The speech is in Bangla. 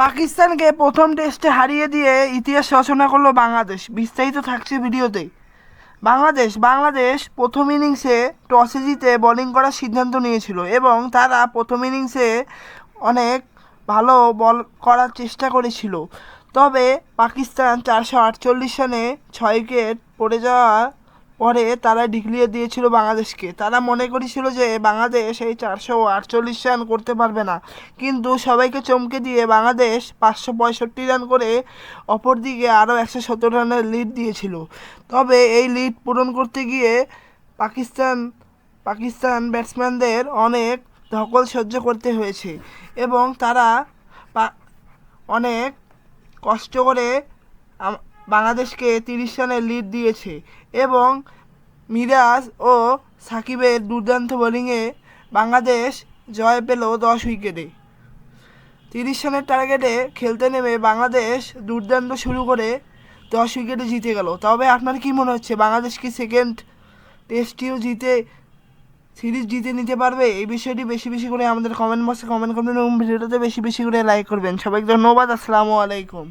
পাকিস্তানকে প্রথম টেস্টে হারিয়ে দিয়ে ইতিহাস রচনা করল বাংলাদেশ। বিস্তারিত থাকছে ভিডিওতে বাংলাদেশ বাংলাদেশ প্রথম ইনিংসে টসে জিতে বোলিং করার সিদ্ধান্ত নিয়েছিল এবং তারা প্রথম ইনিংসে অনেক ভালো বল করার চেষ্টা করেছিল। তবে পাকিস্তান চারশো আটচল্লিশ রানে ছয় উইকেট পড়ে যাওয়া পরে তারা ডিক্লিয়ার দিয়েছিল বাংলাদেশকে। তারা মনে করেছিল যে বাংলাদেশ এই চারশো আটচল্লিশ রান করতে পারবে না। কিন্তু সবাইকে চমকে দিয়ে বাংলাদেশ পাঁচশো পঁয়ষট্টি রান করে অপরদিকে আরও একশো সতেরো রানের লিড দিয়েছিল। তবে এই লিড পূরণ করতে গিয়ে পাকিস্তান পাকিস্তান ব্যাটসম্যানদের অনেক ধকল সহ্য করতে হয়েছে এবং তারা অনেক কষ্ট করে বাংলাদেশকে তিরিশ রানের লিড দিয়েছে এবং মিরাজ ও সাকিবের দুর্দান্ত বোলিংয়ে বাংলাদেশ জয় পেল দশ উইকেটে। তিরিশ রানের টার্গেটে খেলতে নেমে বাংলাদেশ দুর্দান্ত শুরু করে দশ উইকেটে জিতে গেল। তবে আপনার কি মনে হচ্ছে, বাংলাদেশ কি সেকেন্ড টেস্টটিও জিতে, সিরিজ জিতে নিতে পারবে? এই বিষয়টি বেশি বেশি করে আমাদের কমেন্ট বক্সে কমেন্ট করবেন এবং ভিডিওটাতে বেশি বেশি করে লাইক করবেন। সবাইকে ধন্যবাদ, আসসালামু আলাইকুম।